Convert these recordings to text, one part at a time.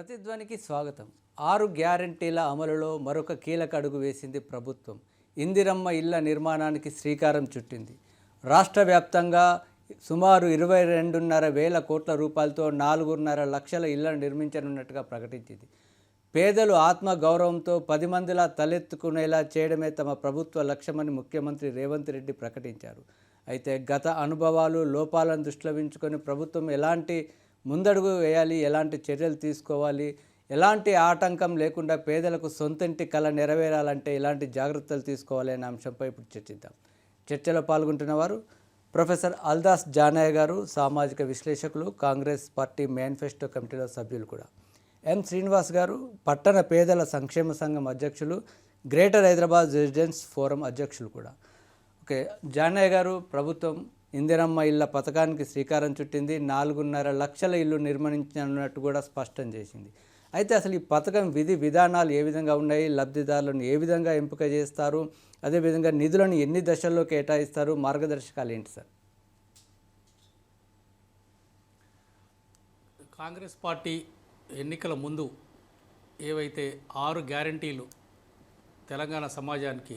ప్రతిధ్వనికి స్వాగతం. ఆరు గ్యారంటీల అమలులో మరొక కీలక అడుగు వేసింది ప్రభుత్వం. ఇందిరమ్మ ఇళ్ళ నిర్మాణానికి శ్రీకారం చుట్టింది. రాష్ట్ర వ్యాప్తంగా సుమారు ఇరవై రెండున్నర వేల కోట్ల రూపాయలతో నాలుగున్నర లక్షల ఇళ్ళను నిర్మించనున్నట్టుగా ప్రకటించింది. పేదలు ఆత్మ గౌరవంతో పది మందిలా తలెత్తుకునేలా చేయడమే తమ ప్రభుత్వ లక్ష్యమని ముఖ్యమంత్రి రేవంత్ రెడ్డి ప్రకటించారు. అయితే గత అనుభవాలు లోపాలను దృష్టిలో ఉంచుకొని ప్రభుత్వం ఎలాంటి ముందడుగు వేయాలి ఎలాంటి చర్యలు తీసుకోవాలి ఎలాంటి ఆటంకం లేకుండా పేదలకు సొంతంటి కళ నెరవేరాలంటే ఎలాంటి జాగ్రత్తలు తీసుకోవాలి అనే అంశంపై ఇప్పుడు చర్చిద్దాం. చర్చలో పాల్గొంటున్న వారు ప్రొఫెసర్ అల్దాస్ జానయ్య గారు సామాజిక విశ్లేషకులు కాంగ్రెస్ పార్టీ మేనిఫెస్టో కమిటీలో సభ్యులు కూడా. ఎం. శ్రీనివాస్ గారు పట్టణ పేదల సంక్షేమ సంఘం అధ్యక్షులు గ్రేటర్ హైదరాబాద్ రెసిడెన్స్ ఫోరం అధ్యక్షులు కూడా. ఓకే జానయ్య గారు ప్రభుత్వం ఇందిరమ్మ ఇళ్ళ పథకానికి శ్రీకారం చుట్టింది. నాలుగున్నర లక్షల ఇల్లు నిర్మించనున్నట్టు కూడా స్పష్టం చేసింది. అయితే అసలు ఈ పథకం విధి విధానాలు ఏ విధంగా ఉన్నాయి? లబ్ధిదారులను ఏ విధంగా ఎంపిక చేస్తారు? అదేవిధంగా నిధులను ఎన్ని దశల్లో కేటాయిస్తారు? మార్గదర్శకాలు ఏంటి సార్? కాంగ్రెస్ పార్టీ ఎన్నికల ముందు ఏవైతే ఆరు గ్యారంటీలు తెలంగాణ సమాజానికి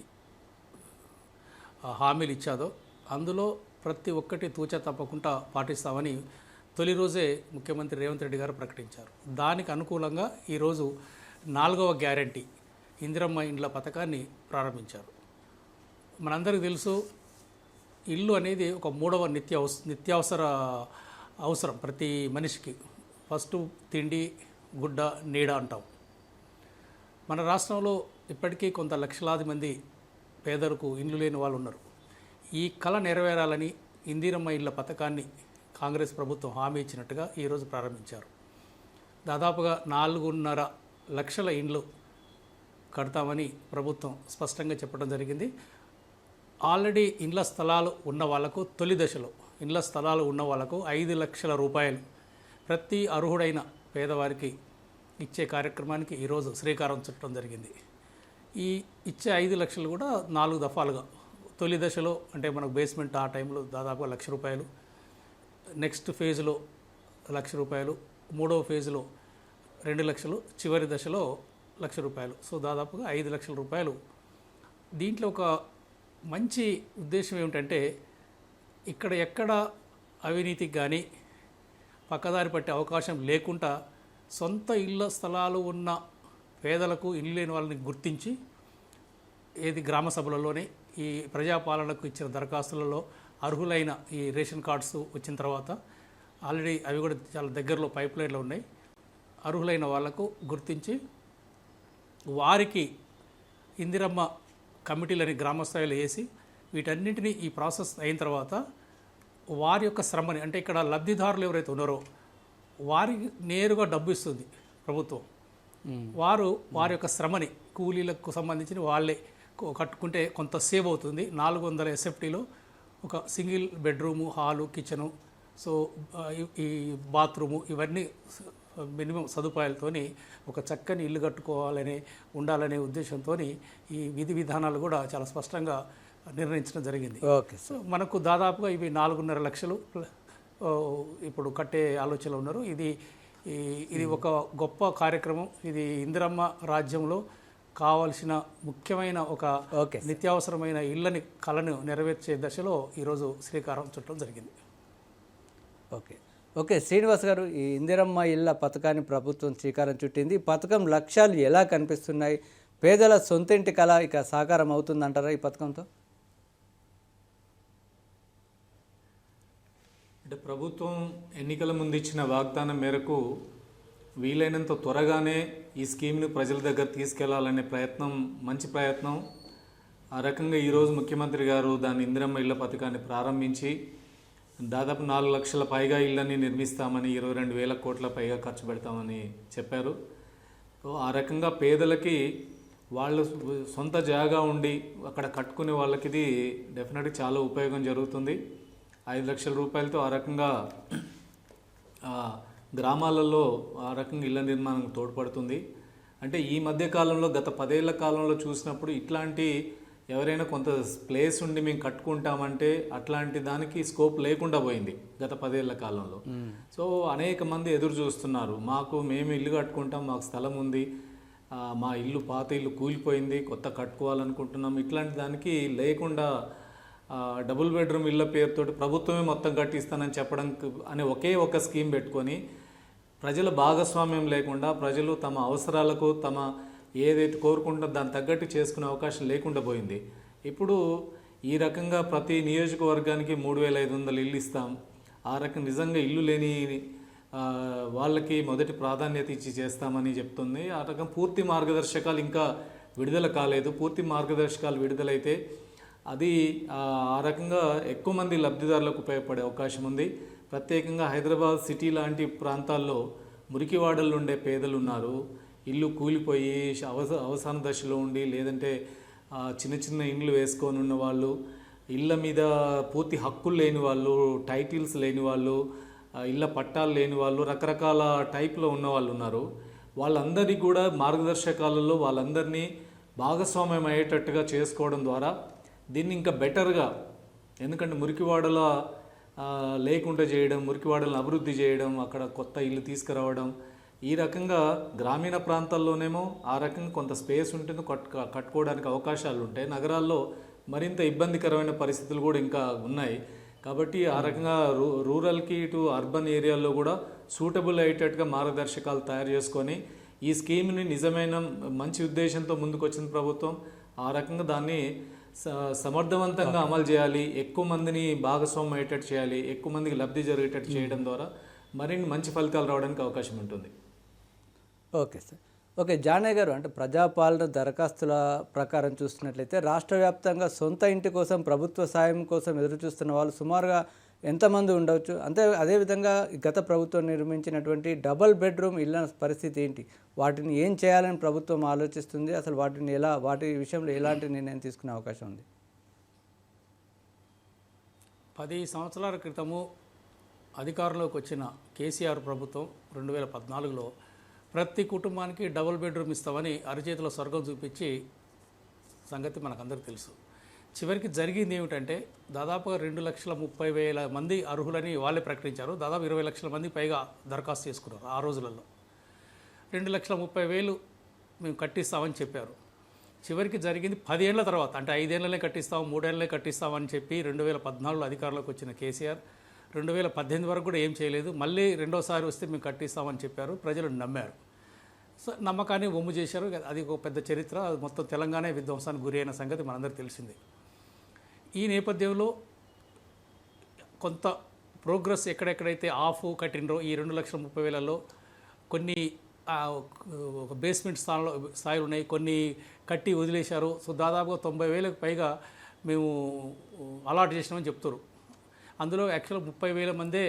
హామీలు ఇచ్చాదో అందులో ప్రతి ఒక్కటి తూచ తప్పకుండా పాటిస్తామని తొలి రోజే ముఖ్యమంత్రి రేవంత్ రెడ్డి గారు ప్రకటించారు. దానికి అనుకూలంగా ఈరోజు నాలుగవ గ్యారంటీ ఇందిరమ్మ ఇండ్ల పథకాన్ని ప్రారంభించారు. మనందరికీ తెలుసు ఇల్లు అనేది ఒక మూడవ నిత్య నిత్యావసర అవసరం ప్రతి మనిషికి. ఫస్ట్ తిండి గుడ్డ నీడ అంటాం. మన రాష్ట్రంలో ఇప్పటికీ కొంత లక్షలాది మంది పేదలకు ఇండ్లు లేని వాళ్ళు ఉన్నారు ఈ కళ నెరవేరాలని ఇందిరమ్మ ఇళ్ళ పథకాన్ని కాంగ్రెస్ ప్రభుత్వం హామీ ఇచ్చినట్టుగా ఈరోజు ప్రారంభించారు. దాదాపుగా నాలుగున్నర లక్షల ఇండ్లు కడతామని ప్రభుత్వం స్పష్టంగా చెప్పడం జరిగింది. ఆల్రెడీ ఇండ్ల స్థలాలు ఉన్న వాళ్ళకు తొలి దశలో ఇండ్ల స్థలాలు ఉన్న వాళ్ళకు ఐదు లక్షల రూపాయలు ప్రతి అర్హుడైన పేదవారికి ఇచ్చే కార్యక్రమానికి ఈరోజు శ్రీకారం చుట్టడం జరిగింది. ఈ ఇచ్చే ఐదు లక్షలు కూడా నాలుగు దఫాలుగా తొలి దశలో అంటే మనకు బేస్మెంట్ ఆ టైంలో దాదాపుగా లక్ష రూపాయలు. నెక్స్ట్ ఫేజ్లో లక్ష రూపాయలు. మూడవ ఫేజ్లో రెండు లక్షలు. చివరి దశలో లక్ష రూపాయలు. సో దాదాపుగా ఐదు లక్షల రూపాయలు. దీంట్లో ఒక మంచి ఉద్దేశం ఏమిటంటే ఇక్కడ ఎక్కడ అవినీతికి కానీ పక్కదారి పట్టే అవకాశం లేకుండా సొంత ఇళ్ళ స్థలాలు ఉన్న పేదలకు ఇల్లు లేని వాళ్ళని గుర్తించి ఏది గ్రామ సభలలోనే ఈ ప్రజాపాలనకు ఇచ్చిన దరఖాస్తులలో అర్హులైన ఈ రేషన్ కార్డ్స్ వచ్చిన తర్వాత ఆల్రెడీ అవి కూడా చాలా దగ్గరలో పైప్ లైన్లో ఉన్నాయి. అర్హులైన వాళ్ళకు గుర్తించి వారికి ఇందిరమ్మ కమిటీలని గ్రామ స్థాయిలో వేసి వీటన్నింటినీ ఈ ప్రాసెస్ అయిన తర్వాత వారి యొక్క శ్రమని అంటే ఇక్కడ లబ్ధిదారులు ఎవరైతే ఉన్నారో వారికి నేరుగా డబ్బు ఇస్తుంది ప్రభుత్వం. వారు వారి యొక్క శ్రమని కూలీలకు సంబంధించిన వాళ్ళే కట్టుకుంటే కొంత సేవ్ అవుతుంది. నాలుగు వందల ఎస్ఎఫ్టీలో ఒక single bedroom hall kitchen so ఈ- బాత్రూము ఇవన్నీ మినిమం సదుపాయాలతోని ఒక చక్కని ఇల్లు కట్టుకోవాలనే ఉండాలనే ఉద్దేశంతో ఈ విధి విధానాలు కూడా చాలా స్పష్టంగా నిర్ణయించడం జరిగింది. ఓకే సో మనకు దాదాపుగా ఇవి నాలుగున్నర లక్షలు ఇప్పుడు కట్టే ఆలోచనలో ఉన్నారు. ఇది ఇది ఒక గొప్ప కార్యక్రమం. ఇది ఇందిరమ్మ రాజ్యంలో కావలసిన ముఖ్యమైన ఒక ఓకే నిత్యావసరమైన ఇళ్ళని కళను నెరవేర్చే దశలో ఈరోజు శ్రీకారం చుట్టడం జరిగింది. ఓకే. ఓకే శ్రీనివాస్ గారు ఈ ఇందిరమ్మ ఇళ్ళ పథకాన్ని ప్రభుత్వం శ్రీకారం చుట్టింది. ఈ పథకం లక్ష్యాలు ఎలా కనిపిస్తున్నాయి? పేదల సొంతింటి కళ ఇక సాకారం అవుతుందంటారా ఈ పథకంతో? అంటే ప్రభుత్వం ఎన్నికల ముందు ఇచ్చిన వాగ్దానం మేరకు వీలైనంత త్వరగానే ఈ స్కీమ్ని ప్రజల దగ్గర తీసుకెళ్ళాలనే ప్రయత్నం మంచి ప్రయత్నం. ఆ రకంగా ఈరోజు ముఖ్యమంత్రి గారు దాని ఇందిరమ్మ ఇళ్ళ పథకాన్ని ప్రారంభించి దాదాపు నాలుగు లక్షల పైగా ఇళ్ళని నిర్మిస్తామని ఇరవై రెండు వేల కోట్ల పైగా ఖర్చు పెడతామని చెప్పారు. ఆ రకంగా పేదలకి వాళ్ళు సొంత జాగా ఉండి అక్కడ కట్టుకునే వాళ్ళకి ఇది డెఫినెట్గా చాలా ఉపయోగం జరుగుతుంది. ఐదు లక్షల రూపాయలతో ఆ రకంగా గ్రామాలలో ఆ రకంగా ఇళ్ళ నిర్మాణం తోడ్పడుతుంది. అంటే ఈ మధ్య కాలంలో గత పదేళ్ళ కాలంలో చూసినప్పుడు ఇట్లాంటి ఎవరైనా కొంత ప్లేస్ ఉండి మేము కట్టుకుంటామంటే అట్లాంటి దానికి స్కోప్ లేకుండా పోయింది గత పదేళ్ళ కాలంలో. సో అనేక మంది ఎదురు చూస్తున్నారు. మాకు మేము ఇల్లు కట్టుకుంటాం మాకు స్థలం ఉంది. మా ఇల్లు పాత ఇల్లు కూలిపోయింది కొత్త కట్టుకోవాలనుకుంటున్నాం. ఇట్లాంటి దానికి లేకుండా డబుల్ బెడ్రూమ్ ఇళ్ళ పేరుతోటి ప్రభుత్వమే మొత్తం కట్టిస్తానని చెప్పడం అనే ఒకే ఒక స్కీమ్ పెట్టుకొని ప్రజల భాగస్వామ్యం లేకుండా ప్రజలు తమ అవసరాలకు తమ ఏదైతే కోరుకుంటుందో దాన్ని తగ్గట్టు చేసుకునే అవకాశం లేకుండా పోయింది. ఇప్పుడు ఈ రకంగా ప్రతి నియోజకవర్గానికి మూడు వేల ఐదు వందలు ఇల్లు ఇస్తాం. ఆ రకం నిజంగా ఇల్లు లేని వాళ్ళకి మొదటి ప్రాధాన్యత ఇచ్చి చేస్తామని చెప్తుంది. ఆ రకం పూర్తి మార్గదర్శకాలు ఇంకా విడుదల కాలేదు. పూర్తి మార్గదర్శకాలు విడుదలైతే అది ఆ రకంగా ఎక్కువ మంది లబ్ధిదారులకు ఉపయోగపడే అవకాశం ఉంది. ప్రత్యేకంగా హైదరాబాద్ సిటీ లాంటి ప్రాంతాల్లో మురికివాడల్లో ఉండే పేదలు ఉన్నారు ఇల్లు కూలిపోయి అవస అవసాన దశలో ఉండి లేదంటే చిన్న చిన్న ఇండ్లు వేసుకొని ఉన్న వాళ్ళు ఇళ్ళ మీద పూర్తి హక్కులు లేని వాళ్ళు టైటిల్స్ లేని వాళ్ళు ఇళ్ళ పట్టాలు లేని వాళ్ళు రకరకాల టైప్లో ఉన్న వాళ్ళు ఉన్నారు వాళ్ళందరినీ కూడా మార్గదర్శకాలలో వాళ్ళందరినీ భాగస్వామ్యం అయ్యేటట్టుగా చేసుకోవడం ద్వారా దీన్ని ఇంకా బెటర్గా ఎందుకంటే మురికివాడల లేకుండా చేయడం మురికివాడలను అభివృద్ధి చేయడం అక్కడ కొత్త ఇల్లు తీసుకురావడం ఈ రకంగా గ్రామీణ ప్రాంతాల్లోనేమో ఆ రకంగా కొంత స్పేస్ ఉంటుంది కట్టు కట్టుకోవడానికి అవకాశాలు ఉంటాయి. నగరాల్లో మరింత ఇబ్బందికరమైన పరిస్థితులు కూడా ఇంకా ఉన్నాయి. కాబట్టి ఆ రకంగా రూ రూరల్కి ఇటు అర్బన్ ఏరియాల్లో కూడా సూటబుల్ అయ్యేటట్టుగా మార్గదర్శకాలు తయారు చేసుకొని ఈ స్కీమ్ని నిజమైన మంచి ఉద్దేశంతో ముందుకొచ్చిన ప్రభుత్వం. ఆ రకంగా దాన్ని సమర్థవంతంగా అమలు చేయాలి ఎక్కువ మందిని భాగస్వామ్యం అయ్యేటట్టు చేయాలి ఎక్కువ మందికి లబ్ధి జరిగేటట్టు చేయడం ద్వారా మరిన్ని మంచి ఫలితాలు రావడానికి అవకాశం ఉంటుంది. Okay sir. ఓకే జానయ్య గారు అంటే ప్రజాపాలన దరఖాస్తుల ప్రకారం చూస్తున్నట్లయితే రాష్ట్ర వ్యాప్తంగా సొంత ఇంటి కోసం ప్రభుత్వ సాయం కోసం ఎదురు చూస్తున్న వాళ్ళు సుమారుగా ఎంతమంది ఉండవచ్చు అంతే అదేవిధంగా గత ప్రభుత్వం నిర్మించినటువంటి డబల్ బెడ్రూమ్ ఇళ్ళ పరిస్థితి ఏంటి? వాటిని ఏం చేయాలని ప్రభుత్వం ఆలోచిస్తుంది? అసలు వాటిని ఎలా వాటి విషయంలో ఎలాంటి నిర్ణయం తీసుకునే అవకాశం ఉంది? పది సంవత్సరాల క్రితము అధికారంలోకి వచ్చిన కేసీఆర్ ప్రభుత్వం రెండు వేల పద్నాలుగులో ప్రతి కుటుంబానికి డబుల్ బెడ్రూమ్ ఇస్తామని అరచేతిలో స్వర్గం చూపించి సంగతి మనకందరికీ తెలుసు. చివరికి జరిగింది ఏమిటంటే దాదాపుగా రెండు లక్షల ముప్పై వేల మంది అర్హులని వాళ్ళే ప్రకటించారు. దాదాపు ఇరవై లక్షల మంది పైగా దరఖాస్తు చేసుకున్నారు ఆ రోజులలో. రెండు లక్షల ముప్పై వేలు మేము కట్టిస్తామని చెప్పారు. చివరికి జరిగింది పదేళ్ళ తర్వాత అంటే ఐదేళ్ళనే కట్టిస్తాం మూడేళ్ళనే కట్టిస్తామని చెప్పి రెండు వేల పద్నాలుగులో అధికారంలోకి వచ్చిన కేసీఆర్ రెండు వేల పద్దెనిమిది వరకు కూడా ఏం చేయలేదు. మళ్ళీ రెండోసారి వస్తే మేము కట్టిస్తామని చెప్పారు. ప్రజలు నమ్మారు. సో నమ్మకాన్ని ఒమ్ము చేశారు. అది ఒక పెద్ద చరిత్ర. అది మొత్తం తెలంగాణ విధ్వంసానికి గురి అయిన సంగతి మనందరికీ తెలిసింది. ఈ నేపథ్యంలో కొంత ప్రోగ్రెస్ ఎక్కడెక్కడైతే ఆఫ్ కట్టినరో ఈ రెండు లక్షల ముప్పై వేలలో కొన్ని ఒక బేస్మెంట్ స్థానంలో స్థాయిలు ఉన్నాయి. కొన్ని కట్టి వదిలేశారు. సో దాదాపుగా తొంభై వేలకు పైగా మేము అలాట్ చేసినామని చెప్తారు అందులో యాక్చువల్ ముప్పై వేల మందే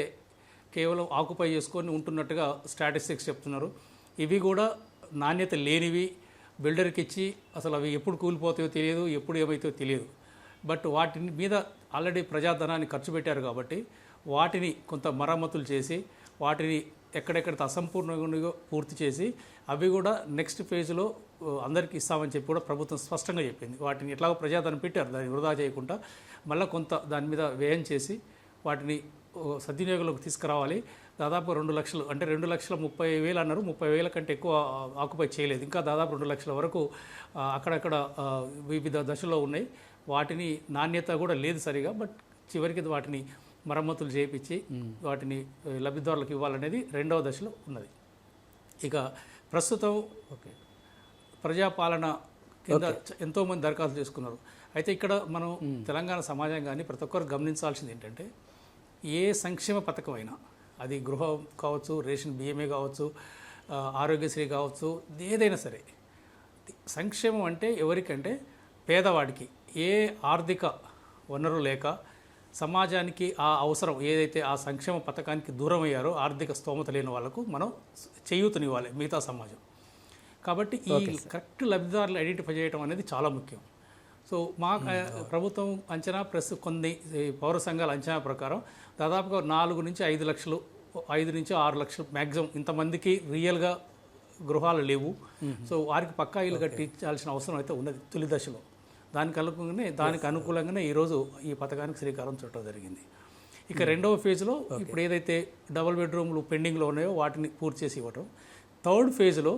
కేవలం ఆక్యుపై చేసుకొని ఉంటున్నట్టుగా స్టాటిస్టిక్స్ చెప్తున్నారు. ఇవి కూడా నాణ్యత లేనివి. బిల్డర్కి ఇచ్చి అసలు అవి ఎప్పుడు కూలిపోతాయో తెలియదు ఎప్పుడు ఏమవుతాయో తెలియదు. బట్ వాటిని మీద ఆల్రెడీ ప్రజాధనాన్ని ఖర్చు పెట్టారు కాబట్టి వాటిని కొంత మరమ్మతులు చేసి వాటిని ఎక్కడెక్కడ అసంపూర్ణంగా పూర్తి చేసి అవి కూడా నెక్స్ట్ ఫేజ్లో అందరికీ ఇస్తామని చెప్పి కూడా ప్రభుత్వం స్పష్టంగా చెప్పింది. వాటిని ఎట్లాగో ప్రజాధనం పెట్టారు దాన్ని వృధా చేయకుండా. మళ్ళీ కొంత దాని మీద వ్యయం చేసి వాటిని సద్వినియోగంలోకి తీసుకురావాలి. దాదాపు రెండు లక్షలు అంటే రెండు లక్షల ముప్పై వేలు అన్నారు. ముప్పై వేల కంటే ఎక్కువ ఆక్యుపై చేయలేదు. ఇంకా దాదాపు రెండు లక్షల వరకు అక్కడక్కడ వివిధ దశలో ఉన్నాయి. వాటిని నాణ్యత కూడా లేదు సరిగా బట్ చివరికి వాటిని మరమ్మతులు చేయించి వాటిని లబ్ధిదారులకు ఇవ్వాలనేది రెండవ దశలో ఉన్నది. ఇక ప్రస్తుతం ఓకే. ప్రజాపాలన కింద ఎంతోమంది దరఖాస్తు చేసుకున్నారు. అయితే ఇక్కడ మనం తెలంగాణ సమాజం కానీ ప్రతి ఒక్కరు గమనించాల్సింది ఏంటంటే ఏ సంక్షేమ పథకం అయినా అది గృహం కావచ్చు రేషన్ బియ్యమే కావచ్చు ఆరోగ్యశ్రీ కావచ్చు ఏదైనా సరే సంక్షేమం అంటే ఎవరికంటే పేదవాడికి ఏ ఆర్థిక వనరు లేక సమాజానికి ఆ అవసరం ఏదైతే ఆ సంక్షేమ పథకానికి దూరం అయ్యారో ఆర్థిక స్తోమత లేని వాళ్ళకు మనం చేయూతనివ్వాలి మిగతా సమాజం. కాబట్టి ఈ కరెక్ట్ లబ్ధిదారులు ఐడెంటిఫై చేయడం అనేది చాలా ముఖ్యం. సో మా ప్రభుత్వం అంచనా ప్లస్ కొన్ని పౌర సంఘాల అంచనా ప్రకారం దాదాపుగా నాలుగు నుంచి ఐదు లక్షలు ఐదు నుంచి ఆరు లక్షలు మ్యాక్సిమం ఇంతమందికి రియల్గా గృహాలు లేవు. సో వారికి పక్కా ఇల్లు కట్టించాల్సిన అవసరం అయితే ఉన్నది తొలి దశలో. దానికి అనుకూలంగానే దానికి అనుకూలంగానే ఈరోజు ఈ పథకానికి శ్రీకారం చుట్టడం జరిగింది. ఇక రెండవ ఫేజ్లో ఇప్పుడు ఏదైతే డబుల్ బెడ్రూమ్లు పెండింగ్లో ఉన్నాయో వాటిని పూర్తి చేసి ఇవ్వటం. థర్డ్ ఫేజ్లో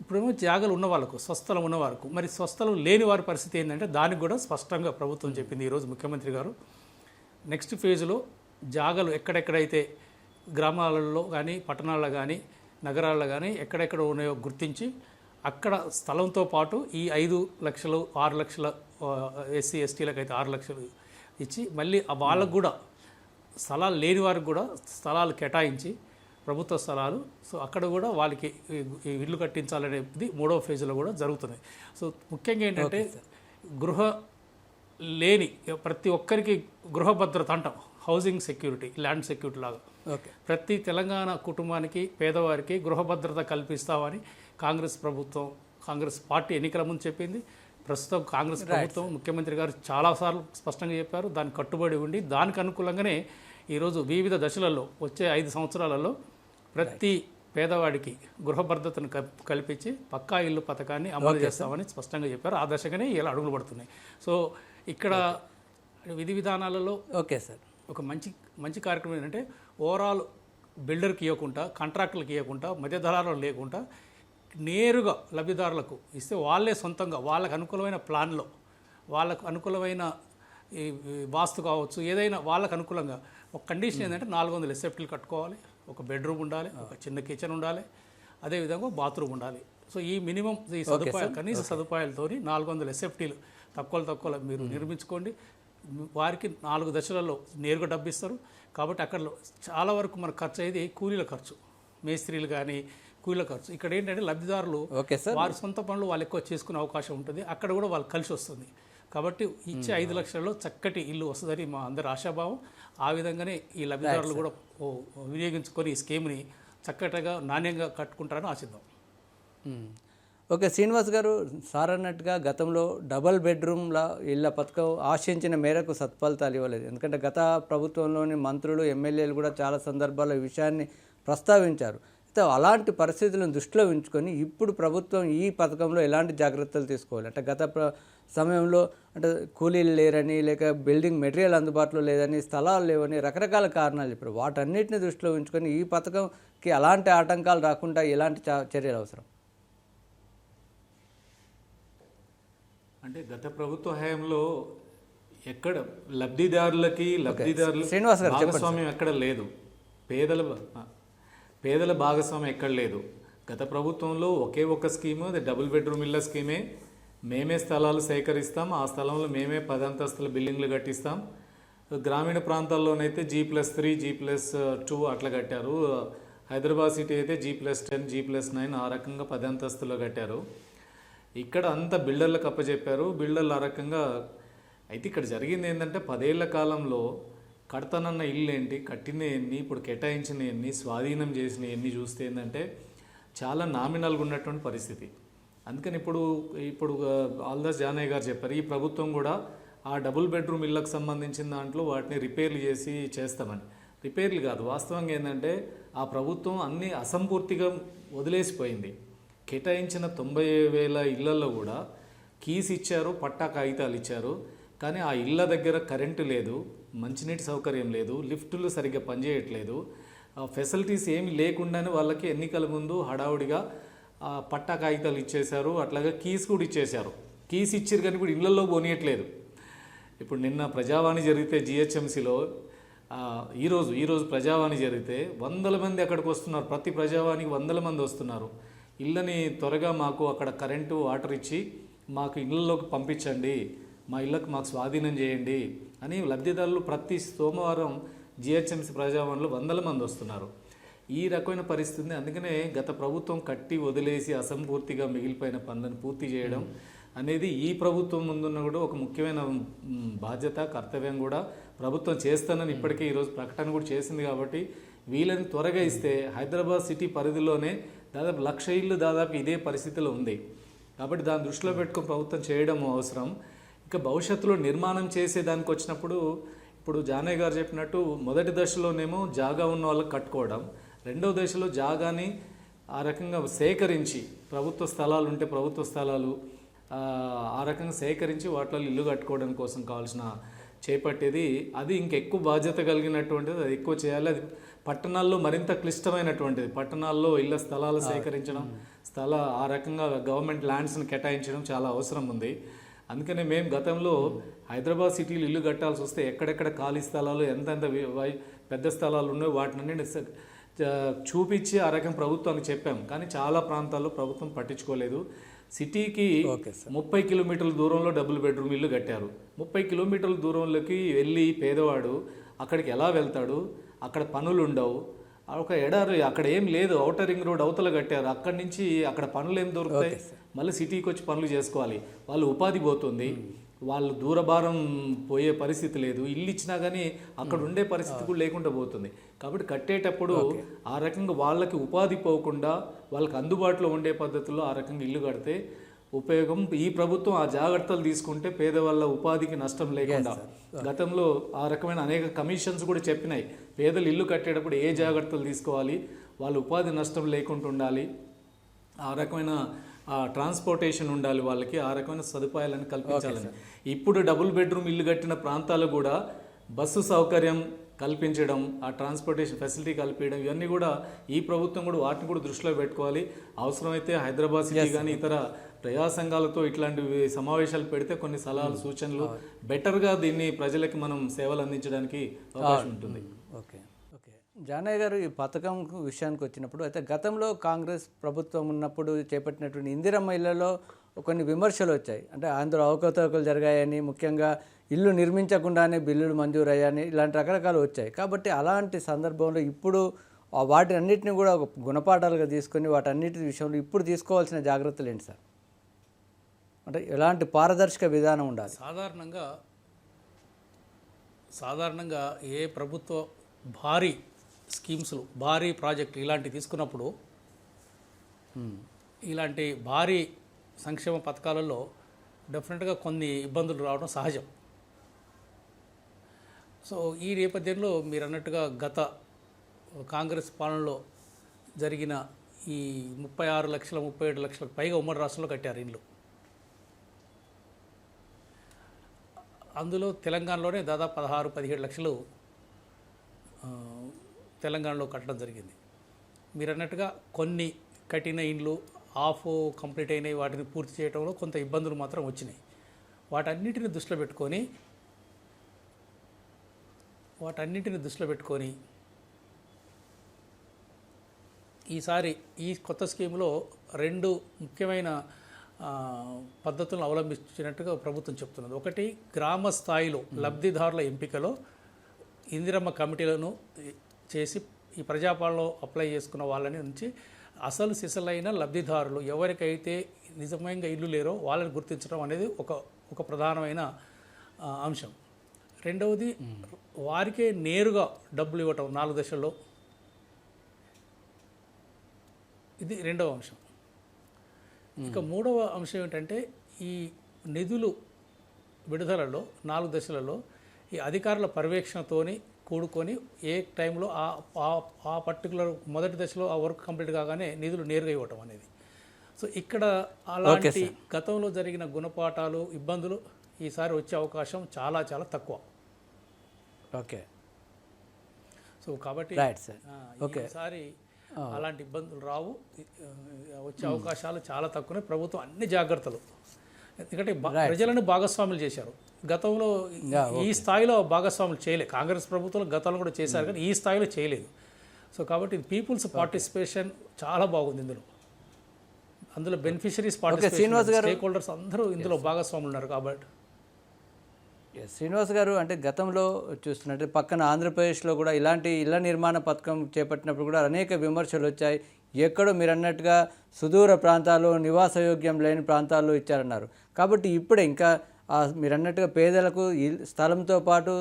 ఇప్పుడేమో జాగాలు ఉన్న వాళ్ళకు స్వస్థలం ఉన్న వారికి. మరి స్వస్థలం లేని వారి పరిస్థితి ఏంటంటే దానికి కూడా స్పష్టంగా ప్రభుత్వం చెప్పింది ఈరోజు ముఖ్యమంత్రి గారు. నెక్స్ట్ ఫేజ్లో జాగాలు ఎక్కడెక్కడైతే గ్రామాలలో కానీ పట్టణాల్లో కానీ నగరాల్లో కానీ ఎక్కడెక్కడ ఉన్నాయో గుర్తించి అక్కడ స్థలంతో పాటు ఈ ఐదు లక్షలు ఆరు లక్షల ఎస్సీ ఎస్టీలకు అయితే ఆరు లక్షలు ఇచ్చి మళ్ళీ వాళ్ళకు కూడా స్థలాలు లేని వారికి కూడా స్థలాలు కేటాయించి ప్రభుత్వ స్థలాలు. సో అక్కడ కూడా వాళ్ళకి ఇల్లు కట్టించాలనేది మూడో ఫేజ్లో కూడా జరుగుతుంది సో ముఖ్యంగా ఏంటంటే గృహ లేని ప్రతి ఒక్కరికి గృహ భద్రత అంటాం. హౌసింగ్ సెక్యూరిటీ ల్యాండ్ సెక్యూరిటీ లాగా. ఓకే. ప్రతి తెలంగాణ కుటుంబానికి పేదవారికి గృహ భద్రత కల్పిస్తామని కాంగ్రెస్ ప్రభుత్వం కాంగ్రెస్ పార్టీ ఎన్నికల ముందు చెప్పింది. ప్రస్తుతం కాంగ్రెస్ ప్రభుత్వం ముఖ్యమంత్రి గారు చాలాసార్లు స్పష్టంగా చెప్పారు. దానికి కట్టుబడి ఉండి దానికి అనుకూలంగానే ఈరోజు వివిధ దశలలో వచ్చే ఐదు సంవత్సరాలలో ప్రతి పేదవాడికి గృహ భద్రతను కల్ప- కల్పించి పక్కా ఇల్లు పథకాన్ని అమలు చేస్తామని స్పష్టంగా చెప్పారు. ఆ దశగానే ఇలా అడుగులు పడుతున్నాయి. సో ఇక్కడ విధి విధానాలలో ఓకే సార్ ఒక మంచి మంచి కార్యక్రమం ఏంటంటే ఓవరాల్ బిల్డర్కి ఇవ్వకుండా కాంట్రాక్టులకు ఇవ్వకుండా మధ్య దళాలు లేకుండా నేరుగా లబ్ధిదారులకు ఇస్తే వాళ్ళే సొంతంగా వాళ్ళకు అనుకూలమైన ప్లాన్లో వాళ్ళకు అనుకూలమైన ఈ వాస్తు కావచ్చు ఏదైనా వాళ్ళకు అనుకూలంగా. ఒక కండిషన్ ఏంటంటే నాలుగు వందల ఎస్ఎఫ్టీలు కట్టుకోవాలి ఒక బెడ్రూమ్ ఉండాలి ఒక చిన్న కిచెన్ ఉండాలి అదేవిధంగా బాత్రూమ్ ఉండాలి. సో ఈ మినిమం ఈ సదుపాయాలు కనీస సదుపాయాలతోని నాలుగు వందల ఎస్ఎఫ్టీలు తక్కువ తక్కువ మీరు నిర్మించుకోండి. వారికి నాలుగు దశలలో నేరుగా డబ్బు ఇస్తారు కాబట్టి అక్కడ చాలా వరకు మనకు ఖర్చు అయ్యేది కూలీల ఖర్చు. మేస్త్రీలు కానీ కూలీల ఖర్చు. ఇక్కడ ఏంటంటే లబ్ధిదారులు ఓకే సార్. వారి సొంత పనులు వాళ్ళు ఎక్కువ చేసుకునే అవకాశం ఉంటుంది. అక్కడ కూడా వాళ్ళు కలిసి వస్తుంది. కాబట్టి ఇచ్చే ఐదు లక్షలలో చక్కటి ఇల్లు వస్తుందని మా అందరి ఆశాభావం. ఆ విధంగానే ఈ లబ్ధిదారులు కూడా వినియోగించుకొని ఈ స్కీమ్ని చక్కటిగా నాణ్యంగా కట్టుకుంటారని ఆశిద్దాం. మ్మ్. ఓకే శ్రీనివాస్ గారు సార్ అన్నట్టుగా గతంలో డబల్ బెడ్రూమ్ల ఇళ్ళ పథకం ఆశించిన మేరకు సత్ఫలితాలు ఇవ్వలేదు. ఎందుకంటే గత ప్రభుత్వంలోని మంత్రులు ఎమ్మెల్యేలు కూడా చాలా సందర్భాల్లో ఈ విషయాన్ని ప్రస్తావించారు. అలాంటి పరిస్థితులను దృష్టిలో ఉంచుకొని ఇప్పుడు ప్రభుత్వం ఈ పథకంలో ఎలాంటి జాగ్రత్తలు తీసుకోవాలి? అంటే గత సమయంలో అంటే కూలీలు లేరని లేక బిల్డింగ్ మెటీరియల్ అందుబాటులో లేదని స్థలాలు లేవని రకరకాల కారణాలు చెప్పారు. వాటన్నిటిని దృష్టిలో ఉంచుకొని ఈ పథకంకి ఎలాంటి ఆటంకాలు రాకుండా ఎలాంటి చ- చర్యలు అవసరం? అంటే గత ప్రభుత్వ హయాంలో ఎక్కడ లబ్ధిదారులకి లబ్ధిదారులు శ్రీనివాస్ గారు భాగస్వామ్యం ఎక్కడ లేదు. పేదల పేదల భాగస్వామ్యం ఎక్కడ లేదు. గత ప్రభుత్వంలో ఒకే ఒక్క స్కీము అది డబుల్ బెడ్రూమ్ ఇళ్ళ స్కీమే. మేమే స్థలాలు సేకరిస్తాం ఆ స్థలంలో మేమే పదంతస్తుల బిల్డింగ్లు కట్టిస్తాం. గ్రామీణ ప్రాంతాల్లోనైతే G plus three G plus two అట్లా కట్టారు. హైదరాబాద్ సిటీ అయితే G plus ten G plus nine ఆ రకంగా పదంతస్తులో కట్టారు. ఇక్కడ అంతా బిల్డర్లకు అప్పచెప్పారు. బిల్డర్లు ఆ రకంగా అయితే ఇక్కడ జరిగింది ఏంటంటే పదేళ్ళ కాలంలో కడతానన్న ఇల్లు ఏంటి కట్టిన ఎన్ని ఇప్పుడు కేటాయించిన ఎన్ని స్వాధీనం చేసిన ఎన్ని చూస్తే ఏంటంటే చాలా నామినల్గా ఉన్నటువంటి పరిస్థితి. అందుకని ఇప్పుడు ఇప్పుడు ఆల్దాస్ జానయ్య గారు చెప్పారు ఈ ప్రభుత్వం కూడా ఆ డబుల్ బెడ్రూమ్ ఇళ్ళకు సంబంధించిన దాంట్లో వాటిని రిపేర్లు చేసి చేస్తామని. రిపేర్లు కాదు వాస్తవంగా ఏంటంటే ఆ ప్రభుత్వం అన్ని అసంపూర్తిగా వదిలేసిపోయింది. కేటాయించిన తొంభై వేల ఇళ్ళలో కూడా కీస్ ఇచ్చారు పట్టా కాగితాలు ఇచ్చారు కానీ ఆ ఇళ్ళ దగ్గర కరెంటు లేదు మంచినీటి సౌకర్యం లేదు లిఫ్టులు సరిగ్గా పనిచేయట్లేదు. ఫెసిలిటీస్ ఏమి లేకుండానే వాళ్ళకి ఎన్నికల ముందు హడావుడిగా పట్టా కాగితాలు ఇచ్చేశారు అట్లాగే కీస్ కూడా ఇచ్చేశారు. కీస్ ఇచ్చారు కానీ ఇప్పుడు ఇళ్ళలో పోనీయట్లేదు. ఇప్పుడు నిన్న ప్రజావాణి జరిగితే జిహెచ్ఎంసీలో ఈరోజు ఈరోజు ప్రజావాణి జరిగితే వందల మంది అక్కడికి వస్తున్నారు. ప్రతి ప్రజావాణికి వందల మంది వస్తున్నారు. ఇళ్ళని త్వరగా మాకు అక్కడ కరెంటు వాటర్ ఇచ్చి మాకు ఇళ్ళలోకి పంపించండి. మా ఇళ్ళకు మాకు స్వాధీనం చేయండి. అని లబ్ధిదారులు ప్రతి సోమవారం జిహెచ్ఎంసీ ప్రజావాణిలో వందల మంది వస్తున్నారు. ఈ రకమైన పరిస్థితి అందుకనే గత ప్రభుత్వం కట్టి వదిలేసి అసంపూర్తిగా మిగిలిపోయిన పనులను పూర్తి చేయడం అనేది ఈ ప్రభుత్వం ముందున్న కూడా ఒక ముఖ్యమైన బాధ్యత కర్తవ్యం కూడా ప్రభుత్వం చేస్తానని ఇప్పటికే ఈరోజు ప్రకటన కూడా చేసింది కాబట్టి వీళ్ళని త్వరగా ఇస్తే హైదరాబాద్ సిటీ పరిధిలోనే దాదాపు లక్ష ఇళ్ళు దాదాపు ఇదే పరిస్థితిలో ఉంది. కాబట్టి దాన్ని దృష్టిలో పెట్టుకుని ప్రభుత్వం చేయడం అవసరం. ఇక భవిష్యత్తులో నిర్మాణం చేసే దానికి వచ్చినప్పుడు ఇప్పుడు జానయ్య గారు చెప్పినట్టు మొదటి దశలోనేమో జాగా ఉన్న వాళ్ళకి కట్టుకోవడం రెండవ దశలో జాగాని ఆ రకంగా సేకరించి ప్రభుత్వ స్థలాలు ఉంటే ప్రభుత్వ స్థలాలు ఆ, రకంగా సేకరించి వాటిలో ఇల్లు కట్టుకోవడం కోసం కావాల్సిన చేపట్టేది అది ఇంకెక్కువ బాధ్యత కలిగినటువంటిది అది ఎక్కువ చేయాలి. అది పట్టణాల్లో మరింత క్లిష్టమైనటువంటిది. పట్టణాల్లో ఇళ్ళ స్థలాలు సేకరించడం స్థల ఆ రకంగా గవర్నమెంట్ ల్యాండ్స్ని కేటాయించడం చాలా అవసరం ఉంది. అందుకనే మేము గతంలో హైదరాబాద్ సిటీలో ఇల్లు కట్టాల్సి వస్తే ఎక్కడెక్కడ ఖాళీ స్థలాలు ఎంతెంత పెద్ద స్థలాలు ఉన్నాయో వాటిని చూపించి ఆ రకం ప్రభుత్వానికి చెప్పాం. కానీ చాలా ప్రాంతాల్లో ప్రభుత్వం పట్టించుకోలేదు. సిటీకి ముప్పై కిలోమీటర్ల దూరంలో డబుల్ బెడ్రూమ్ ఇల్లు కట్టారు. ముప్పై కిలోమీటర్ల దూరంలోకి వెళ్ళి పేదవాడు అక్కడికి ఎలా వెళ్తాడు? అక్కడ పనులు ఉండవు ఒక ఎడారి అక్కడ ఏం లేదు. ఔటర్ రింగ్ రోడ్ అవతల కట్టారు. అక్కడి నుంచి అక్కడ పనులు ఏం దొరుకుతాయి? మళ్ళీ సిటీకి వచ్చి పనులు చేసుకోవాలి. వాళ్ళు ఉపాధి పోతుంది. వాళ్ళు దూరభారం పోయే పరిస్థితి లేదు. ఇల్లు ఇచ్చినా కానీ అక్కడ ఉండే పరిస్థితి కూడా లేకుండా పోతుంది. కాబట్టి కట్టేటప్పుడు ఆ రకంగా వాళ్ళకి ఉపాధి పోకుండా వాళ్ళకి అందుబాటులో ఉండే పద్ధతిలో ఆ రకంగా ఇల్లు కడితే ఉపయోగం. ఈ ప్రభుత్వం ఆ జాగ్రత్తలు తీసుకుంటే పేదవాళ్ళ ఉపాధికి నష్టం లేకుండా గతంలో ఆ రకమైన అనేక కమిషన్స్ కూడా చెప్పినాయి. పేదలు ఇల్లు కట్టేటప్పుడు ఏ జాగ్రత్తలు తీసుకోవాలి? వాళ్ళ ఉపాధి నష్టం లేకుండా ఉండాలి. ఆ రకమైన ట్రాన్స్పోర్టేషన్ ఉండాలి వాళ్ళకి ఆ రకమైన సదుపాయాలను కల్పించాలని. ఇప్పుడు డబుల్ బెడ్రూమ్ ఇల్లు కట్టిన ప్రాంతాలు కూడా బస్సు సౌకర్యం కల్పించడం ఆ ట్రాన్స్పోర్టేషన్ ఫెసిలిటీ కల్పించడం ఇవన్నీ కూడా ఈ ప్రభుత్వం కూడా వాటిని కూడా దృష్టిలో పెట్టుకోవాలి. అవసరమైతే హైదరాబాద్ సిటీ కానీ ఇతర ప్రజా సంఘాలతో ఇట్లాంటి సమావేశాలు పెడితే కొన్ని సలహాలు సూచనలు బెటర్గా దీన్ని ప్రజలకి మనం సేవలు అందించడానికి అవకాశం ఉంటుంది. ఓకే. ఓకే. జానయ్య గారు ఈ పథకం విషయానికి వచ్చినప్పుడు అయితే గతంలో కాంగ్రెస్ ప్రభుత్వం ఉన్నప్పుడు చేపట్టినటువంటి ఇందిరమ్మ ఇళ్ళలో కొన్ని విమర్శలు వచ్చాయి. అంటే అందులో అవకతవకలు జరిగాయని ముఖ్యంగా ఇల్లు నిర్మించకుండానే బిల్లులు మంజూరు అయ్యాయని ఇలాంటి రకరకాలు వచ్చాయి. కాబట్టి అలాంటి సందర్భంలో ఇప్పుడు వాటి అన్నిటిని కూడా ఒక గుణపాఠాలుగా తీసుకొని వాటన్నిటి విషయంలో ఇప్పుడు తీసుకోవాల్సిన జాగ్రత్తలు ఏంటి సార్? అంటే ఎలాంటి పారదర్శక విధానం ఉండాలి? సాధారణంగా సాధారణంగా ఏ ప్రభుత్వ భారీ స్కీమ్స్లు భారీ ప్రాజెక్టులు ఇలాంటివి తీసుకున్నప్పుడు ఇలాంటి భారీ సంక్షేమ పథకాలలో డెఫినెట్గా కొన్ని ఇబ్బందులు రావడం సహజం. సో ఈ నేపథ్యంలో మీరు అన్నట్టుగా గత కాంగ్రెస్ పాలనలో జరిగిన ఈ ముప్పై ఆరు లక్షల ముప్పై ఏడు లక్షలకు పైగా ఉమ్మడి రాష్ట్రంలో కట్టారు ఇండ్లు. అందులో తెలంగాణలోనే దాదాపు పదహారు పదిహేడు లక్షలు తెలంగాణలో కట్టడం జరిగింది. మీరు అన్నట్టుగా కొన్ని కట్టిన ఇండ్లు ఆఫ్ కంప్లీట్ అయినాయి. వాటిని పూర్తి చేయడంలో కొంత ఇబ్బందులు మాత్రం వచ్చినాయి. వాటన్నిటిని దృష్టిలో పెట్టుకొని వాటన్నిటిని దృష్టిలో పెట్టుకొని ఈసారి ఈ కొత్త స్కీమ్లో రెండు ముఖ్యమైన పద్ధతులను అవలంబించినట్టుగా ప్రభుత్వం చెప్తున్నది. ఒకటి గ్రామ స్థాయిలో లబ్ధిదారుల ఎంపికలో ఇందిరమ్మ కమిటీలను చేసి ఈ ప్రజాపాలనలో అప్లై చేసుకున్న వాళ్ళని నుంచి అసలు సిసలైన లబ్ధిదారులు ఎవరికైతే నిజమైన ఇల్లు లేరో వాళ్ళని గుర్తించడం అనేది ఒక ఒక ప్రధానమైన అంశం. రెండవది వారికే నేరుగా డబ్బులు ఇవ్వటం నాలుగు దశల్లో. ఇది రెండవ అంశం. ఇక మూడవ అంశం ఏంటంటే ఈ నిధులు విడుదలలో నాలుగు దశలలో ఈ అధికారుల పర్యవేక్షణతోని కూడుకొని ఏ టైంలో ఆ ఆ- పర్టికులర్ మొదటి దశలో ఆ వర్క్ కంప్లీట్ కాగానే నిధులు నేరుగా ఇవ్వటం అనేది. సో ఇక్కడ అలాంటి గతంలో జరిగిన గుణపాఠాలు ఇబ్బందులు ఈసారి వచ్చే అవకాశం చాలా చాలా తక్కువ. ఓకే. సో కాబట్టి ఆ, ఈసారి అలాంటి ఇబ్బందులు రావు. వచ్చే అవకాశాలు చాలా తక్కువనే. ప్రభుత్వం అన్ని జాగ్రత్తలు. ఎందుకంటే ప్రజలను భాగస్వాములు చేశారు. గతంలో ఈ స్థాయిలో భాగస్వాములు చేయలేదు. కాంగ్రెస్ ప్రభుత్వం గతంలో కూడా చేశారు కానీ ఈ స్థాయిలో చేయలేదు. సో కాబట్టి పీపుల్స్ పార్టిసిపేషన్ చాలా బాగుంది ఇందులో. అందులో బెనిఫిషరీస్ పార్టిసిపేషన్ స్టేక్ హోల్డర్స్ అందరూ ఇందులో భాగస్వాములు ఉన్నారు కాబట్టి. శ్రీనివాస్ గారు అంటే గతంలో చూస్తున్నట్టు పక్కన ఆంధ్రప్రదేశ్లో కూడా ఇలాంటి ఇళ్ళ నిర్మాణ పథకం చేపట్టినప్పుడు కూడా అనేక విమర్శలు వచ్చాయి. ఎక్కడో మీరు అన్నట్టుగా సుదూర ప్రాంతాలు నివాసయోగ్యం లేని ప్రాంతాల్లో ఇచ్చారన్నారు. కాబట్టి ఇప్పుడే ఇంకా మీరు అన్నట్టుగా పేదలకు స్థలంతో పాటు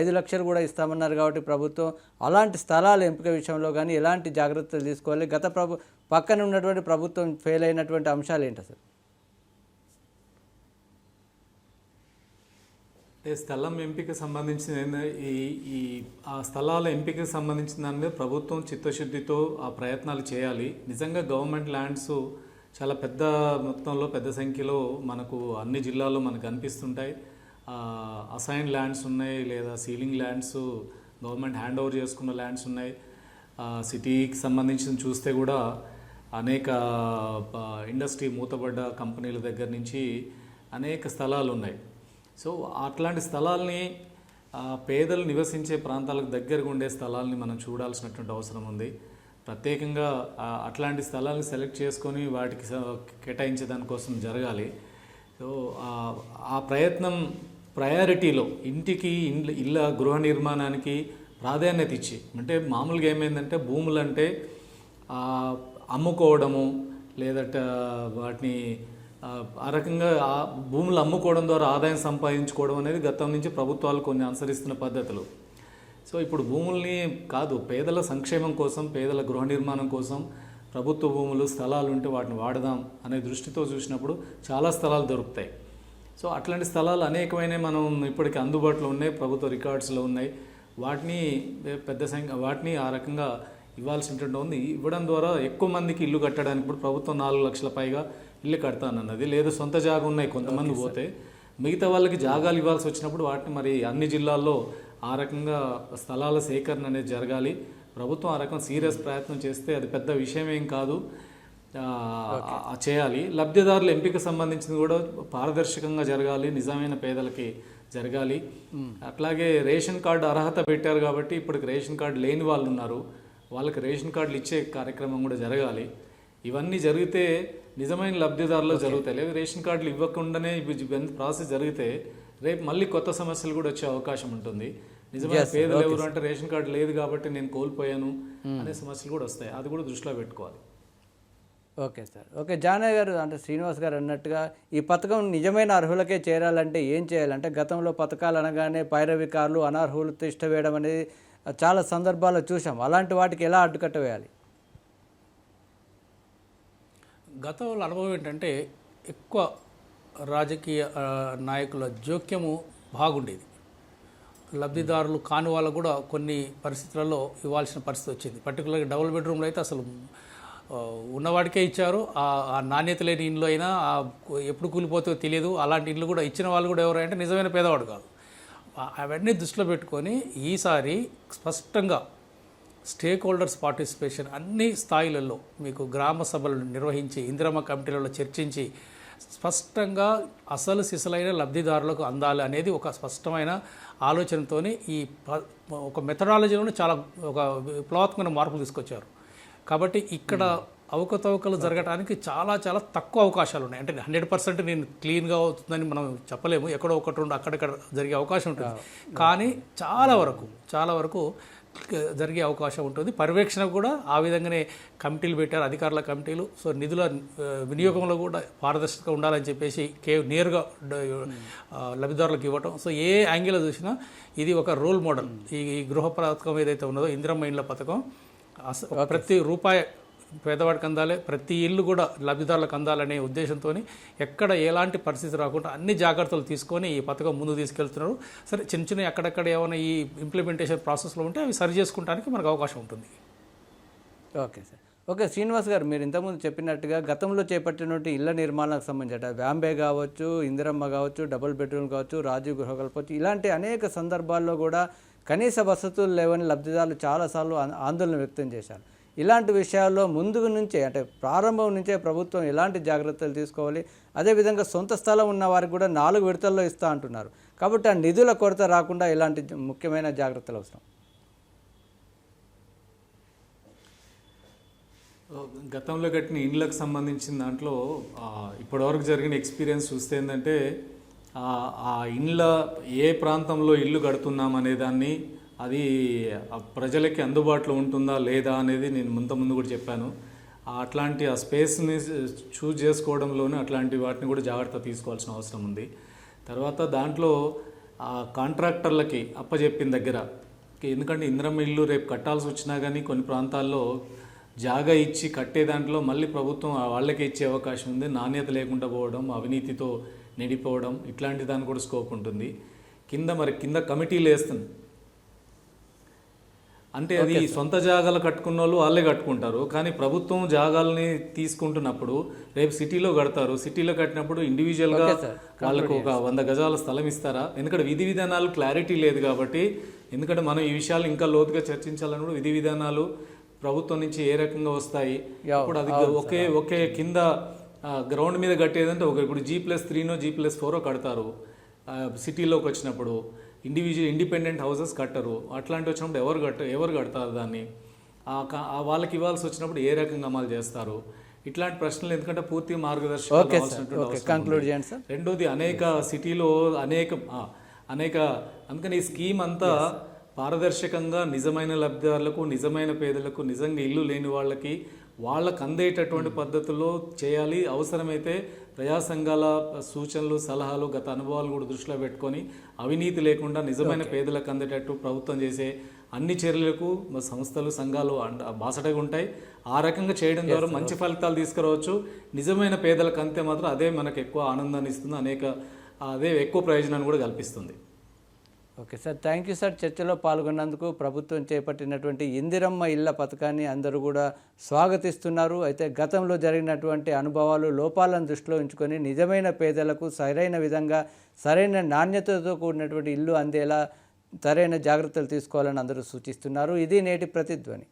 ఐదు లక్షలు కూడా ఇస్తామన్నారు కాబట్టి ప్రభుత్వం. అలాంటి స్థలాల ఎంపిక విషయంలో కానీ ఎలాంటి జాగ్రత్తలు తీసుకోవాలి? గత ప్రభు పక్కన ఉన్నటువంటి ప్రభుత్వం ఫెయిల్ అయినటువంటి అంశాలు ఏంటి అసలు? అంటే స్థలం ఎంపిక సంబంధించిన ఈ ఈ ఆ స్థలాల ఎంపికకు సంబంధించిన దాని మీద ప్రభుత్వం చిత్తశుద్ధితో ఆ ప్రయత్నాలు చేయాలి. నిజంగా గవర్నమెంట్ ల్యాండ్స్ చాలా పెద్ద మొత్తంలో పెద్ద సంఖ్యలో మనకు అన్ని జిల్లాల్లో మనకు కనిపిస్తుంటాయి. అసైన్ ల్యాండ్స్ ఉన్నాయి లేదా ceiling lands government hand over చేసుకున్న ల్యాండ్స్ ఉన్నాయి. సిటీకి సంబంధించిన చూస్తే కూడా అనేక ఇండస్ట్రీ మూతబడ్డ కంపెనీల దగ్గర నుంచి అనేక స్థలాలు ఉన్నాయి. సో అట్లాంటి స్థలాల్ని పేదలు నివసించే ప్రాంతాలకు దగ్గరగా ఉండే స్థలాల్ని మనం చూడాల్సినటువంటి అవసరం ఉంది. ప్రత్యేకంగా అట్లాంటి స్థలాలను సెలెక్ట్ చేసుకొని వాటికి స- కేటాయించే దానికోసం జరగాలి. సో ఆ- ప్రయత్నం ప్రయారిటీలో ఇంటికి ఇండ్ల ఇళ్ళ గృహ నిర్మాణానికి ప్రాధాన్యత ఇచ్చి అంటే మామూలుగా ఏమైందంటే భూములంటే అమ్ముకోవడము లేదట వాటిని ఆ, రకంగా ఆ భూములు అమ్ముకోవడం ద్వారా ఆదాయం సంపాదించుకోవడం అనేది గతం నుంచి ప్రభుత్వాలు కొన్ని అనుసరిస్తున్న పద్ధతులు. సో ఇప్పుడు భూముల్ని కాదు పేదల సంక్షేమం కోసం పేదల గృహ నిర్మాణం కోసం ప్రభుత్వ భూములు స్థలాలు ఉంటే వాటిని వాడదాం అనే దృష్టితో చూసినప్పుడు చాలా స్థలాలు దొరుకుతాయి. సో అట్లాంటి స్థలాలు అనేకమైన మనం ఇప్పటికి అందుబాటులో ఉన్నాయి ప్రభుత్వ రికార్డ్స్లో ఉన్నాయి. వాటిని పెద్ద సంఖ్య వాటిని ఆ రకంగా ఇవ్వాల్సి ఉంటుంది ఇవ్వడం ద్వారా ఎక్కువ మందికి ఇల్లు కట్టడానికి ఇప్పుడు ప్రభుత్వం నాలుగు లక్షల పైగా ఇల్లు కడతానన్నది. లేదా సొంత జాగా ఉన్నాయి కొంతమంది పోతే. మిగతా వాళ్ళకి జాగాలు ఇవ్వాల్సి వచ్చినప్పుడు వాటిని మరి అన్ని జిల్లాల్లో ఆ రకంగా స్థలాల సేకరణ అనేది జరగాలి. ప్రభుత్వం ఆ రకం సీరియస్ ప్రయత్నం చేస్తే అది పెద్ద విషయం ఏం కాదు. చేయాలి. లబ్ధిదారుల ఎంపిక సంబంధించింది కూడా పారదర్శకంగా జరగాలి. నిజమైన పేదలకి జరగాలి. అట్లాగే రేషన్ కార్డు అర్హత పెట్టారు కాబట్టి ఇప్పటికి రేషన్ కార్డు లేని వాళ్ళు ఉన్నారు. వాళ్ళకి రేషన్ కార్డులు ఇచ్చే కార్యక్రమం కూడా జరగాలి. ఇవన్నీ జరిగితే నిజమైన లబ్ధిదారులు జరుగుతాయి. లేదు రేషన్ కార్డులు ఇవ్వకుండానే ఇవి ప్రాసెస్ జరిగితే రేపు మళ్ళీ కొత్త సమస్యలు కూడా వచ్చే అవకాశం ఉంటుంది. నిజమైన పేదలు ఎవరు అంటే రేషన్ కార్డు లేదు కాబట్టి నేను కోల్పోయాను అనే సమస్యలు కూడా వస్తాయి. అది కూడా దృష్టిలో పెట్టుకోవాలి. ఓకే సార్ ఓకే జానయ్య గారు అంటే శ్రీనివాస్ గారు అన్నట్టుగా ఈ పథకం నిజమైన అర్హులకే చేరాలంటే ఏం చేయాలంటే గతంలో పథకాలు అనగానే పైరవికారులు అనర్హులు తిష్ట వేయడం అనేది చాలా సందర్భాల్లో చూసాం అలాంటి వాటికి ఎలా అడ్డుకట్ట వేయాలి? గతంలో అనుభవం ఏంటంటే ఎక్కువ రాజకీయ నాయకుల జోక్యము బాగుండేది. లబ్ధిదారులు కాని వాళ్ళకు కూడా కొన్ని పరిస్థితులలో ఇవ్వాల్సిన పరిస్థితి వచ్చింది. పర్టికులర్గా డబుల్ బెడ్రూమ్లో అయితే అసలు ఉన్నవాడికే ఇచ్చారు. ఆ నాణ్యత లేని ఇండ్లు అయినా ఆ ఎప్పుడు కూలిపోతుందో తెలియదు. అలాంటి ఇండ్లు కూడా ఇచ్చిన వాళ్ళు కూడా ఎవరంటే నిజమైన పేదవాడు కాదు. అవన్నీ దృష్టిలో పెట్టుకొని ఈసారి స్పష్టంగా స్టేక్ హోల్డర్స్ పార్టిసిపేషన్ అన్ని స్థాయిలలో మీకు గ్రామ సభలు నిర్వహించి ఇందిరమ్మ కమిటీలలో చర్చించి స్పష్టంగా అసలు సిసలైన లబ్ధిదారులకు అందాలి అనేది ఒక స్పష్టమైన ఆలోచనతోని ఈ ప- ఒక మెథడాలజీలోనే చాలా ఒక విప్లవాత్మకమైన మార్పులు తీసుకొచ్చారు. కాబట్టి ఇక్కడ అవకతవకలు జరగడానికి చాలా చాలా తక్కువ అవకాశాలు ఉన్నాయి. అంటే హండ్రెడ్ పర్సెంట్ నేను క్లీన్గా అవుతుందని మనం చెప్పలేము. ఎక్కడో ఒకటి రెండు అక్కడక్కడ జరిగే అవకాశం ఉంటుంది. కానీ చాలా వరకు చాలా వరకు జరిగే అవకాశం ఉంటుంది. పర్యవేక్షణ కూడా ఆ విధంగానే కమిటీలు పెట్టారు అధికారుల కమిటీలు. సో నిధుల వినియోగంలో కూడా పారదర్శకంగా ఉండాలని చెప్పేసి కే నేరుగా లబ్ధిదారులకు ఇవ్వటం. సో ఏ యాంగిల్ చూసినా ఇది ఒక రోల్ మోడల్. ఈ గృహ పథకం ఏదైతే ఉన్నదో ఇందిరమ్మ ఇండ్ల పథకం ప్రతి రూపాయి పేదవాడికి అందాలి ప్రతి ఇల్లు కూడా లబ్ధిదారులకు అందాలనే ఉద్దేశంతో ఎక్కడ ఎలాంటి పరిస్థితి రాకుండా అన్ని జాగ్రత్తలు తీసుకొని ఈ పథకం ముందు తీసుకెళ్తున్నారు. సరే చిన్న చిన్న ఎక్కడెక్కడ ఏమైనా ఈ ఇంప్లిమెంటేషన్ ప్రాసెస్లో ఉంటే అవి సరి చేసుకోవడానికి మనకు అవకాశం ఉంటుంది. Okay sir. ఓకే శ్రీనివాస్ గారు మీరు ఇంతకుముందు చెప్పినట్టుగా గతంలో చేపట్టినటువంటి ఇళ్ళ నిర్మాణాలకు సంబంధించి వ్యాంబే కావచ్చు ఇందిరమ్మ కావచ్చు డబుల్ బెడ్రూమ్ కావచ్చు రాజీవ్ గృహ కావచ్చు ఇలాంటి అనేక సందర్భాల్లో కూడా కనీస వసతులు లేవని లబ్ధిదారులు చాలాసార్లు ఆందోళన వ్యక్తం చేశారు. ఇలాంటి విషయాల్లో ముందు నుంచే అంటే ప్రారంభం నుంచే ప్రభుత్వం ఎలాంటి జాగ్రత్తలు తీసుకోవాలి అదేవిధంగా సొంత స్థలం ఉన్న వారికి కూడా నాలుగు విడతల్లో ఇస్తా అంటున్నారు. కాబట్టి ఆ నిధుల కొరత రాకుండా ఇలాంటి ముఖ్యమైన జాగ్రత్తలు అవసరం. గతంలో కట్టిన ఇండ్లకు సంబంధించిన దాంట్లో ఇప్పటివరకు జరిగిన ఎక్స్పీరియన్స్ చూస్తే ఏంటంటే ఆ ఆ ఇండ్ల ఏ ప్రాంతంలో ఇల్లు కడుతున్నాం అనే దాన్ని అది ప్రజలకి అందుబాటులో ఉంటుందా లేదా అనేది నేను ముంత ముందు కూడా చెప్పాను. అట్లాంటి ఆ స్పేస్ని చూజ్ చేసుకోవడంలోనే అట్లాంటి వాటిని కూడా జాగ్రత్త తీసుకోవాల్సిన అవసరం ఉంది. తర్వాత దాంట్లో ఆ కాంట్రాక్టర్లకి అప్పచెప్పిన దగ్గర ఎందుకంటే ఇంద్రమ్మ ఇల్లు రేపు కట్టాల్సి వచ్చినా కానీ కొన్ని ప్రాంతాల్లో జాగా ఇచ్చి కట్టే దాంట్లో మళ్ళీ ప్రభుత్వం ఆ వాళ్ళకే ఇచ్చే అవకాశం ఉంది. నాణ్యత లేకుండా పోవడం అవినీతితో నిడిపోవడం ఇట్లాంటి దానికి కూడా స్కోప్ ఉంటుంది. కింద మరి కింద కమిటీలు వేస్తుంది అంటే అది సొంత జాగాలు కట్టుకున్న వాళ్ళు వాళ్ళే కట్టుకుంటారు. కానీ ప్రభుత్వం జాగాల్ని తీసుకుంటున్నప్పుడు రేపు సిటీలో కడతారు. సిటీలో కట్టినప్పుడు ఇండివిజువల్గా వాళ్ళకు ఒక వంద గజాల స్థలం ఇస్తారా? ఎందుకంటే విధి విధానాలు క్లారిటీ లేదు కాబట్టి ఎందుకంటే మనం ఈ విషయాలు ఇంకా లోతుగా చర్చించాలన్నప్పుడు విధి విధానాలు ప్రభుత్వం నుంచి ఏ రకంగా వస్తాయి? ఇప్పుడు అది ఒకే ఒకే కింద గ్రౌండ్ మీద కట్టేదంటే ఒక ఇప్పుడు జీ ప్లస్ త్రీనో జీ ప్లస్ ఫోరో కడతారు. సిటీలోకి వచ్చినప్పుడు. ఇండివిజువల్ ఇండిపెండెంట్ హౌసెస్ కట్టరు. అట్లాంటి వచ్చినప్పుడు ఎవరు కట్ట ఎవరు కడతారు దాన్ని? వాళ్ళకి ఇవ్వాల్సి వచ్చినప్పుడు ఏ రకంగా అమలు చేస్తారు? ఇట్లాంటి ప్రశ్నలు ఎందుకంటే పూర్తి మార్గదర్శకం రెండోది అనేక సిటీలో అనేక అనేక అందుకని ఈ స్కీమ్ అంతా పారదర్శకంగా నిజమైన లబ్ధిదారులకు నిజమైన పేదలకు నిజంగా ఇల్లు లేని వాళ్ళకి వాళ్ళకు అందేటటువంటి పద్ధతుల్లో చేయాలి. అవసరమైతే ప్రజా సంఘాల సూచనలు సలహాలు గత అనుభవాలు కూడా దృష్టిలో పెట్టుకొని అవినీతి లేకుండా నిజమైన పేదలకు అందేటట్టు ప్రభుత్వం చేసే అన్ని చర్యలకు సంస్థలు సంఘాలు అండ- బాసటగా ఉంటాయి. ఆ రకంగా చేయడం ద్వారా మంచి ఫలితాలు తీసుకురావచ్చు. నిజమైన పేదలకు అంతే మాత్రం అదే మనకు ఎక్కువ ఆనందాన్ని ఇస్తుంది. అనేక అదే ఎక్కువ ప్రయోజనాన్ని కూడా కల్పిస్తుంది. Okay sir thank you sir. చర్చలో పాల్గొన్నందుకు ప్రభుత్వం చేపట్టినటువంటి ఇందిరమ్మ ఇళ్ళ పథకాన్ని అందరూ కూడా స్వాగతిస్తున్నారు. అయితే గతంలో జరిగినటువంటి అనుభవాలు లోపాలను దృష్టిలో ఉంచుకొని నిజమైన పేదలకు సరైన విధంగా సరైన నాణ్యతతో కూడినటువంటి ఇల్లు అందేలా సరైన జాగ్రత్తలు తీసుకోవాలని అందరూ సూచిస్తున్నారు. ఇది నేటి ప్రతిధ్వని.